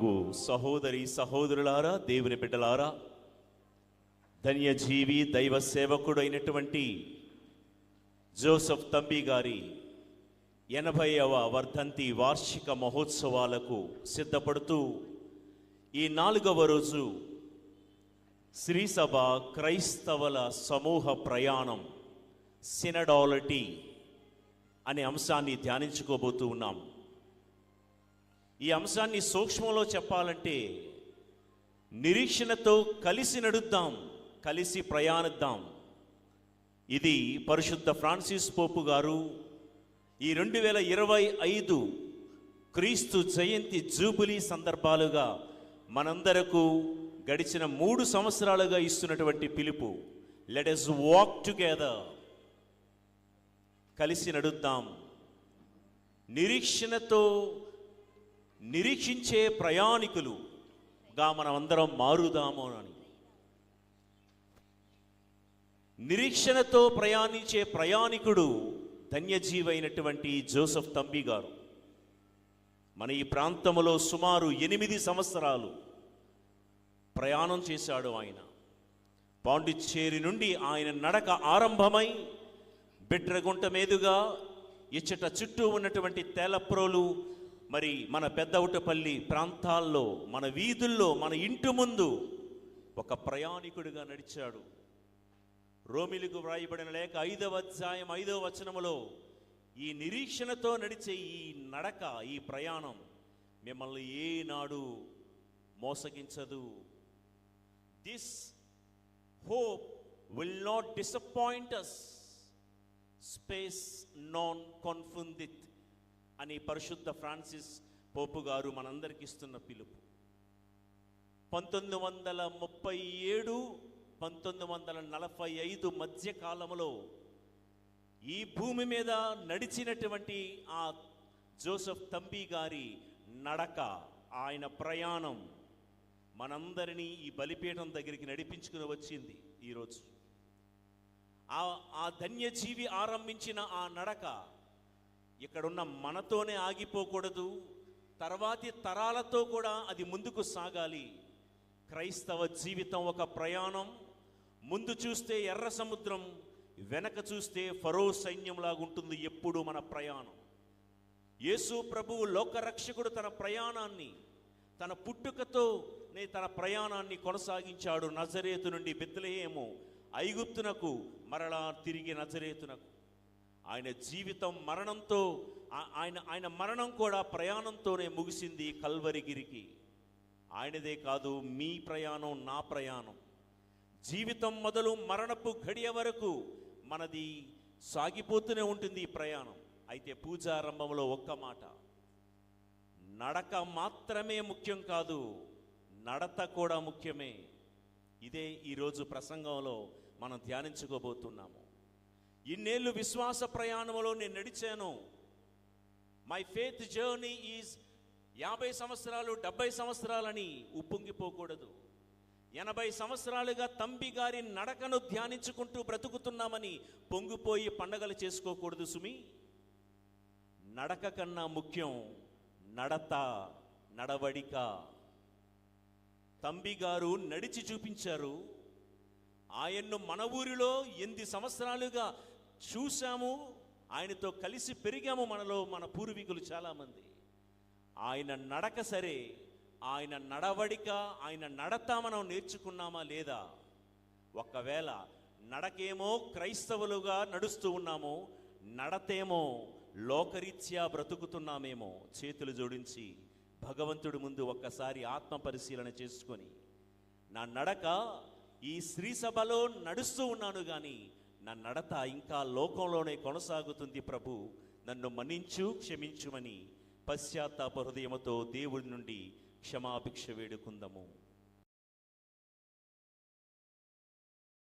ప్రియమగు సహోదరి సహోదరులారా దేవుని బిడ్డలారా ధన్యజీవి దైవ సేవకుడు అయినటువంటి జోసఫ్ తంబి గారి ఎనభైవ వర్ధంతి వార్షిక మహోత్సవాలకు సిద్ధపడుతూ ఈ నాలుగవ రోజు శ్రీసభ క్రైస్తవుల సమూహ ప్రయాణం సినడాలిటీ అనే అంశాన్ని ధ్యానించుకోబోతూ ఉన్నాం. ఈ అంశాన్ని సూక్ష్మంలో చెప్పాలంటే నిరీక్షణతో కలిసి నడుద్దాం కలిసి ప్రయాణిద్దాం. ఇది పరిశుద్ధ ఫ్రాన్సిస్ పోపు గారు ఈ రెండు వేల ఇరవై ఐదు క్రీస్తు జయంతి జూబిలీ సందర్భాలుగా మనందరకు గడిచిన మూడు సంవత్సరాలుగా ఇస్తున్నటువంటి పిలుపు లెట్ ఎస్ వాక్ టుగెదర్ కలిసి నడుద్దాం. నిరీక్షణతో నిరీక్షించే ప్రయాణికులుగా మనమందరం మారుదాము అని నిరీక్షణతో ప్రయాణించే ప్రయాణికుడు ధన్యజీవైనటువంటి జోసఫ్ తంబి గారు. మన ఈ ప్రాంతంలో సుమారు ఎనిమిది సంవత్సరాలు ప్రయాణం చేశాడు ఆయన. పాండిచ్చేరి నుండి ఆయన నడక ఆరంభమై బిడ్రగుంట మీదుగా ఇచ్చట చుట్టూ ఉన్నటువంటి తేలప్రోలు మరి మన పెద్దవుటపల్లి ప్రాంతాల్లో మన వీధుల్లో మన ఇంటి ముందు ఒక ప్రయాణికుడిగా నడిచాడు. రోమిలకు వ్రాయబడిన లేక ఐదవ అధ్యాయం ఐదవ వచనములో ఈ నిరీక్షణతో నడిచే ఈ నడక ఈ ప్రయాణం మిమ్మల్ని ఏనాడు మోసగించదు. This hope will not disappoint us space నాన్ కాన్ఫుందిత్ అని పరిశుద్ధ ఫ్రాన్సిస్ పోపు గారు మనందరికి ఇస్తున్న పిలుపు. పంతొమ్మిది వందల ముప్పై ఏడు పంతొమ్మిది వందల నలభై ఐదు మధ్య కాలంలో ఈ భూమి మీద నడిచినటువంటి ఆ జోసఫ్ తంబి గారి నడక ఆయన ప్రయాణం మనందరినీ ఈ బలిపీఠం దగ్గరికి నడిపించుకుని వచ్చింది ఈరోజు. ఆ ఆ ధన్యజీవి ఆరంభించిన ఆ నడక ఇక్కడున్న మనతోనే ఆగిపోకూడదు. తర్వాతి తరాలతో కూడా అది ముందుకు సాగాలి. క్రైస్తవ జీవితం ఒక ప్రయాణం. ముందు చూస్తే ఎర్ర సముద్రం వెనక చూస్తే ఫరో సైన్యంలాగా ఉంటుంది ఎప్పుడు మన ప్రయాణం. యేసు ప్రభువు లోకరక్షకుడు తన ప్రయాణాన్ని తన పుట్టుకతో నే తన ప్రయాణాన్ని కొనసాగించాడు నజరేతు నుండి బెత్తలేయేమో ఐగుప్తునకు మరలా తిరిగి నజరేతునకు. ఆయన జీవితం మరణంతో ఆయన ఆయన మరణం కూడా ప్రయాణంతోనే ముగిసింది కల్వరిగిరికి. ఆయనదే కాదు మీ ప్రయాణం నా ప్రయాణం. జీవితం మొదలు మరణపు గడియ వరకు మనది సాగిపోతూనే ఉంటుంది ఈ ప్రయాణం. అయితే పూజారంభంలో ఒక్క మాట. నడక మాత్రమే ముఖ్యం కాదు నడత కూడా ముఖ్యమే. ఇదే ఈరోజు ప్రసంగంలో మనం ధ్యానించుకోబోతున్నాము. ఇన్నేళ్ళు విశ్వాస ప్రయాణంలో నేను నడిచాను. మై ఫేత్ జర్నీ ఈజ్ యాభై సంవత్సరాలు డెబ్బై సంవత్సరాలని ఉప్పొంగిపోకూడదు. ఎనభై సంవత్సరాలుగా తంబి గారి నడకను ధ్యానించుకుంటూ బ్రతుకుతున్నామని పొంగిపోయి పండగలు చేసుకోకూడదు సుమి. నడక కన్నా ముఖ్యం నడత నడవడిక. తంబి గారు నడిచి చూపించారు. ఆయన్ను మన ఊరిలో ఎనిమిది సంవత్సరాలుగా చూశాము ఆయనతో కలిసి పెరిగాము మనలో మన పూర్వీకులు చాలామంది. ఆయన నడక సరే ఆయన నడవడిక ఆయన నడత మనం నేర్చుకున్నామా లేదా? ఒకవేళ నడకేమో క్రైస్తవులుగా నడుస్తూ ఉన్నాము నడతేమో లోకరీత్యా బ్రతుకుతున్నామేమో చేతులు జోడించి భగవంతుడి ముందు ఒక్కసారి ఆత్మ పరిశీలన చేసుకొని నా నడక ఈ స్త్రీ సభలో నడుస్తూ ఉన్నాను కానీ నా నడత ఇంకా లోకంలోనే కొనసాగుతుంది ప్రభు. నన్ను మన్నించు క్షమించుమని పశ్చాత్తాప హృదయముతో దేవుడి నుండి క్షమాభిక్ష వేడుకుందాము.